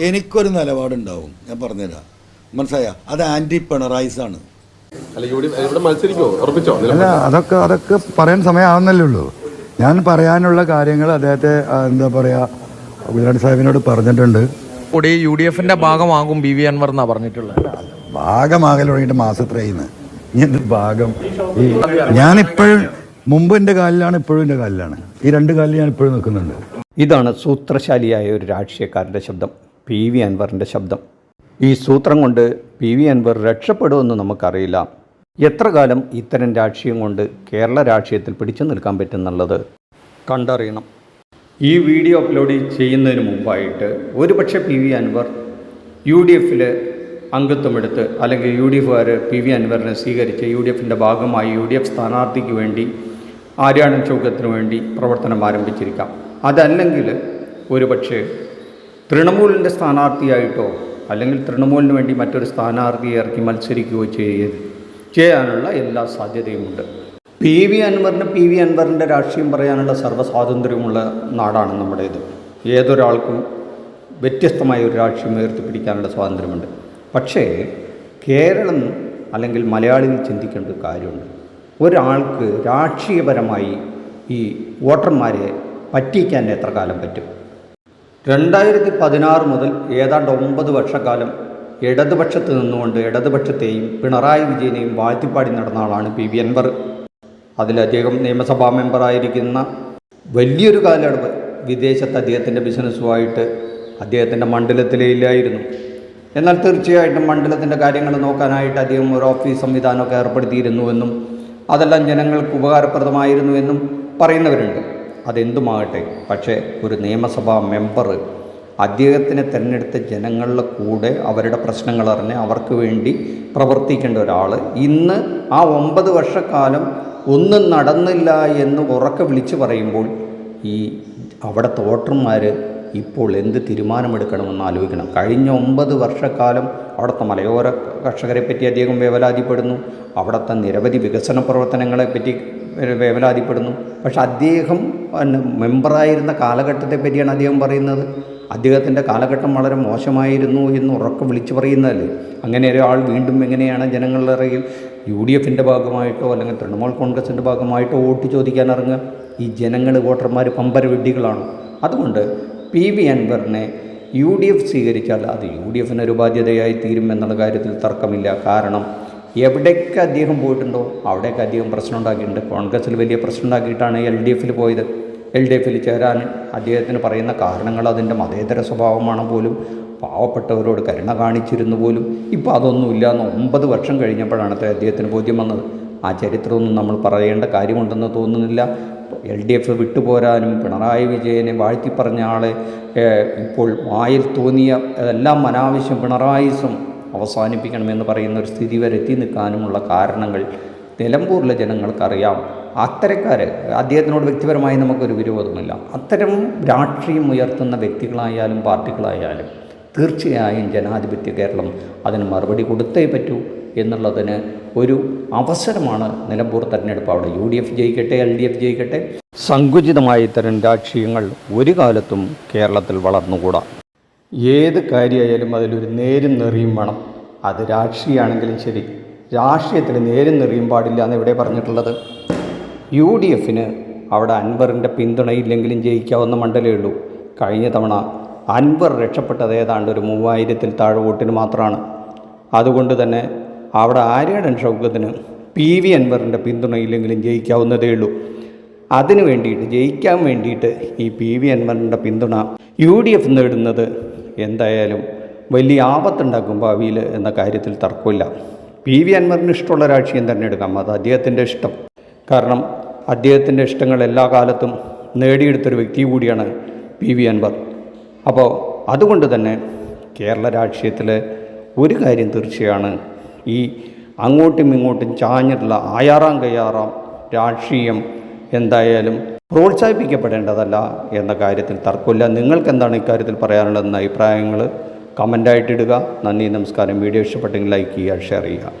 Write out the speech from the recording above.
എനിക്കൊരു നിലപാടുണ്ടാവും. ഞാൻ പറഞ്ഞുതരാം. മനസ്സിലായ? അത് ആന്റി പിണറായിസ് ആണ്. അല്ല അതൊക്കെ അതൊക്കെ പറയാൻ സമയമാവുന്നല്ലേ ഉള്ളൂ. ഞാൻ പറയാനുള്ള കാര്യങ്ങൾ അദ്ദേഹത്തെ എന്താ പറയാ ഗുജറാത്ത് സാഹിബിനോട് പറഞ്ഞിട്ടുണ്ട്. കൂടി യു ഡി എഫിന്റെ ഭാഗമാകും ബി വി അൻവർ എന്നാ പറഞ്ഞിട്ടുള്ളത്. ഭാഗമാകൽ തുടങ്ങിയിട്ട് മാസത്രയിന്ന് ഇനി എന്ത് ഭാഗം? ഞാനിപ്പോഴും മുമ്പ് എന്റെ കാലിലാണ് ഇപ്പോഴും എന്റെ കാലിലാണ്. ഈ രണ്ട് കാലിൽ ഞാൻ ഇപ്പോഴും നിൽക്കുന്നുണ്ട്. ഇതാണ് സൂത്രശാലിയായ ഒരു രാഷ്ട്രീയക്കാരന്റെ ശബ്ദം. പി വി അൻവറിന്റെ ശബ്ദം. ഈ സൂത്രം കൊണ്ട് പി വി അൻവർ രക്ഷപ്പെടുമെന്ന് നമുക്കറിയില്ല. എത്ര കാലം ഇത്തരം രാഷ്ട്രീയം കൊണ്ട് കേരള രാഷ്ട്രീയത്തിൽ പിടിച്ചു നിൽക്കാൻ പറ്റുന്നുള്ളത്? കണ്ടറിയണം. ഈ വീഡിയോ അപ്ലോഡ് ചെയ്യുന്നതിന് മുമ്പായിട്ട് ഒരുപക്ഷെ P V Anvar U D എഫിൽ അംഗത്വമെടുത്ത് അല്ലെങ്കിൽ യു ഡി എഫുകാർ പി വി അൻവറിനെ സ്വീകരിച്ച് യു ഡി എഫിന്റെ ഭാഗമായി യു ഡി എഫ് സ്ഥാനാർത്ഥിക്ക് വേണ്ടി ആര്യാടൻ ചൗക്കത്തിന് വേണ്ടി പ്രവർത്തനം ആരംഭിച്ചിരിക്കാം. അതല്ലെങ്കിൽ ഒരുപക്ഷെ തൃണമൂലിന്റെ സ്ഥാനാർത്ഥിയായിട്ടോ അല്ലെങ്കിൽ തൃണമൂലിന് വേണ്ടി മറ്റൊരു സ്ഥാനാർത്ഥിയെ ഇറക്കി മത്സരിക്കുകയോ ചെയ്ത് ചെയ്യാനുള്ള എല്ലാ സാധ്യതയുമുണ്ട്. പി വി അൻവറിന് പി വി അൻവറിന്റെ രാഷ്ട്രീയം പറയാനുള്ള സർവസ്വാതന്ത്ര്യമുള്ള നാടാണ് നമ്മുടേത്. ഏതൊരാൾക്കും വ്യത്യസ്തമായ ഒരു രാഷ്ട്രീയം ഉയർത്തിപ്പിടിക്കാനുള്ള സ്വാതന്ത്ര്യമുണ്ട്. പക്ഷേ കേരളം അല്ലെങ്കിൽ മലയാളികൾ ചിന്തിക്കേണ്ട ഒരു കാര്യമുണ്ട്. ഒരാൾക്ക് രാഷ്ട്രീയപരമായി ഈ വോട്ടർമാരെ പറ്റിക്കാൻ എത്ര കാലം പറ്റും? രണ്ടായിരത്തി പതിനാറ് മുതൽ ഏതാണ്ട് ഒമ്പത് വർഷക്കാലം ഇടതുപക്ഷത്ത് നിന്നുകൊണ്ട് ഇടതുപക്ഷത്തെയും പിണറായി വിജയനെയും വാഴ്ത്തിപ്പാടി നടന്ന ആളാണ് പി വി അൻവർ. അതിലദ്ദേഹം നിയമസഭാ മെമ്പറായിരിക്കുന്ന വലിയൊരു കാലയളവ് വിദേശത്ത് അദ്ദേഹത്തിന്റെ ബിസിനസ്സുമായിട്ട് അദ്ദേഹത്തിന്റെ മണ്ഡലത്തിലേ ഇല്ലായിരുന്നു. എന്നാൽ തീർച്ചയായിട്ടും മണ്ഡലത്തിന്റെ കാര്യങ്ങൾ നോക്കാനായിട്ട് അദ്ദേഹം ഒരു ഓഫീസ് സംവിധാനമൊക്കെ ഏർപ്പെടുത്തിയിരുന്നുവെന്നും അതെല്ലാം ജനങ്ങൾക്ക് ഉപകാരപ്രദമായിരുന്നു എന്നും പറയുന്നവരുണ്ട്. അതെന്തുമാകട്ടെ പക്ഷേ ഒരു നിയമസഭാ മെമ്പർ അദ്ദേഹത്തിനെ തിരഞ്ഞെടുത്ത ജനങ്ങളുടെ കൂടെ അവരുടെ പ്രശ്നങ്ങൾ അറിഞ്ഞ് അവർക്ക് വേണ്ടി പ്രവർത്തിക്കേണ്ട ഒരാൾ ഇന്ന് ആ ഒമ്പത് വർഷക്കാലം ഒന്നും നടന്നില്ല എന്ന് ഉറക്കെ വിളിച്ചു പറയുമ്പോൾ ഈ അവിടുത്തെ വോട്ടർമാർ ഇപ്പോൾ എന്ത് തീരുമാനമെടുക്കണമെന്ന് ആലോചിക്കണം. കഴിഞ്ഞ ഒമ്പത് വർഷക്കാലം അവിടുത്തെ മലയോര കർഷകരെ പറ്റി അദ്ദേഹം വേവലാതിപ്പെടുന്നു. അവിടുത്തെ നിരവധി വികസന പ്രവർത്തനങ്ങളെ പറ്റി വേവലാതിപ്പെടുന്നു. പക്ഷെ അദ്ദേഹം പിന്നെ മെമ്പറായിരുന്ന കാലഘട്ടത്തെ പറ്റിയാണ് അദ്ദേഹം പറയുന്നത്. അദ്ദേഹത്തിന്റെ കാലഘട്ടം വളരെ മോശമായിരുന്നു എന്ന് ഉറക്കം വിളിച്ചു പറയുന്നതല്ലേ. അങ്ങനെ ഒരാൾ വീണ്ടും എങ്ങനെയാണ് ജനങ്ങളുടെ ഇറയിൽ യു ഡി എഫിന്റെ ഭാഗമായിട്ടോ അല്ലെങ്കിൽ തൃണമൂൽ കോൺഗ്രസിന്റെ ഭാഗമായിട്ടോ വോട്ട് ചോദിക്കാൻ ഇറങ്ങുക? ഈ ജനങ്ങൾ വോട്ടർമാർ പമ്പര വിഡ്ഢികളാണ്. അതുകൊണ്ട് പി വി അൻവറിനെ യു ഡി എഫ് സ്വീകരിച്ചാൽ അത് യു ഡി എഫിന് ഒരു ബാധ്യതയായി തീരും എന്നുള്ള കാര്യത്തിൽ തർക്കമില്ല. കാരണം എവിടേക്ക് അദ്ദേഹം പോയിട്ടുണ്ടോ? അവിടേക്ക് അദ്ദേഹം പ്രശ്നം ഉണ്ടാക്കിയിട്ടുണ്ട്. കോൺഗ്രസ്സിൽ വലിയ പ്രശ്നം ഉണ്ടാക്കിയിട്ടാണ് എൽ ഡി എഫിൽ പോയത്. എൽ ഡി എഫിൽ ചേരാൻ അദ്ദേഹത്തിന് പറയുന്ന കാരണങ്ങൾ അതിന്റെ മതേതര സ്വഭാവമാണ് പോലും പാവപ്പെട്ടവരോട് കരുണ കാണിച്ചിരുന്നു പോലും. ഇപ്പോൾ അതൊന്നുമില്ല. എന്ന് ഒമ്പത് വർഷം കഴിഞ്ഞപ്പോഴാണ് അദ്ദേഹത്തിന് ബോധ്യം വന്നത്. ആ ചരിത്രമൊന്നും നമ്മൾ പറയേണ്ട കാര്യമുണ്ടെന്ന് തോന്നുന്നില്ല. എൽ ഡി എഫ് വിട്ടുപോരാനും പിണറായി വിജയനെ വാഴ്ത്തിപ്പറഞ്ഞ ആളെ ഇപ്പോൾ വായിൽ തോന്നിയ എല്ലാം അനാവശ്യം പിണറായിസം അവസാനിപ്പിക്കണമെന്ന് പറയുന്ന ഒരു സ്ഥിതി വരെ എത്തി നിൽക്കാനുമുള്ള കാരണങ്ങൾ നിലമ്പൂരിലെ ജനങ്ങൾക്കറിയാം. അത്തരക്കാർ അദ്ദേഹത്തിനോട് വ്യക്തിപരമായി നമുക്കൊരു വിരോധമില്ല. അത്തരം രാഷ്ട്രീയം ഉയർത്തുന്ന വ്യക്തികളായാലും പാർട്ടികളായാലും തീർച്ചയായും ജനാധിപത്യ കേരളം അതിന് മറുപടി കൊടുത്തേ പറ്റൂ എന്നുള്ളതിന് ഒരു അവസരമാണ് നിലമ്പൂർ തെരഞ്ഞെടുപ്പ്. അവിടെ യു ഡി എഫ് ജയിക്കട്ടെ എൽ ഡി എഫ് ജയിക്കട്ടെ. സങ്കുചിതമായ ഇത്തരം രാഷ്ട്രീയങ്ങൾ ഒരു കാലത്തും കേരളത്തിൽ വളർന്നുകൂടാ. ഏത് കാര്യമായാലും അതിലൊരു നേരും നെറിയും വേണം. അത് രാഷ്ട്രീയമാണെങ്കിലും ശരി. രാഷ്ട്രീയത്തിൽ നേരും നെറിയും പാടില്ല എന്ന് ഇവിടെ പറഞ്ഞിട്ടുള്ളത്. യു ഡി എഫിന് അവിടെ അൻവറിന്റെ പിന്തുണയില്ലെങ്കിലും ജയിക്കാവുന്ന മണ്ഡലേ ഉള്ളൂ. കഴിഞ്ഞ തവണ അൻവർ രക്ഷപ്പെട്ടത് ഏതാണ്ട് ഒരു മൂവായിരത്തിൽ താഴെ വോട്ടിന് മാത്രമാണ്. അതുകൊണ്ട് തന്നെ അവിടെ ആര്യടൻ ഷൗക്കത്തിന് പി വി അൻവറിന്റെ പിന്തുണയില്ലെങ്കിലും ജയിക്കാവുന്നതേ ഉള്ളൂ. അതിന് വേണ്ടിയിട്ട് ജയിക്കാൻ വേണ്ടിയിട്ട് ഈ പി വി അൻവറിന്റെ പിന്തുണ യു ഡി എഫ് നേടുന്നത് എന്തായാലും വലിയ ആപത്തുണ്ടാക്കും ഭാവിയിൽ എന്ന കാര്യത്തിൽ തർക്കമില്ല. പി വി അൻവറിന് ഇഷ്ടമുള്ള രാഷ്ട്രീയം തന്നെ എടുക്കാം. അത് അദ്ദേഹത്തിന്റെ ഇഷ്ടം. കാരണം അദ്ദേഹത്തിന്റെ ഇഷ്ടങ്ങൾ എല്ലാ കാലത്തും നേടിയെടുത്തൊരു വ്യക്തി കൂടിയാണ് പി വി അൻവർ. അപ്പോൾ അതുകൊണ്ട് തന്നെ കേരള രാഷ്ട്രീയത്തിൽ ഒരു കാര്യം തീർച്ചയാണ് ഈ അങ്ങോട്ടും ഇങ്ങോട്ടും ചാഞ്ഞിട്ടുള്ള ആയാറാം കയ്യാറാം രാഷ്ട്രീയം എന്തായാലും പ്രോത്സാഹിപ്പിക്കപ്പെടേണ്ടതല്ല എന്ന കാര്യത്തിൽ തർക്കമില്ല. നിങ്ങൾക്ക് എന്താണ് ഇക്കാര്യത്തിൽ പറയാനുള്ളതെന്ന അഭിപ്രായങ്ങൾ കമന്റായിട്ടിടുക. നന്ദി നമസ്കാരം. വീഡിയോ ഇഷ്ടപ്പെട്ടെങ്കിൽ ലൈക്ക് ചെയ്യുക ഷെയർ ചെയ്യുക.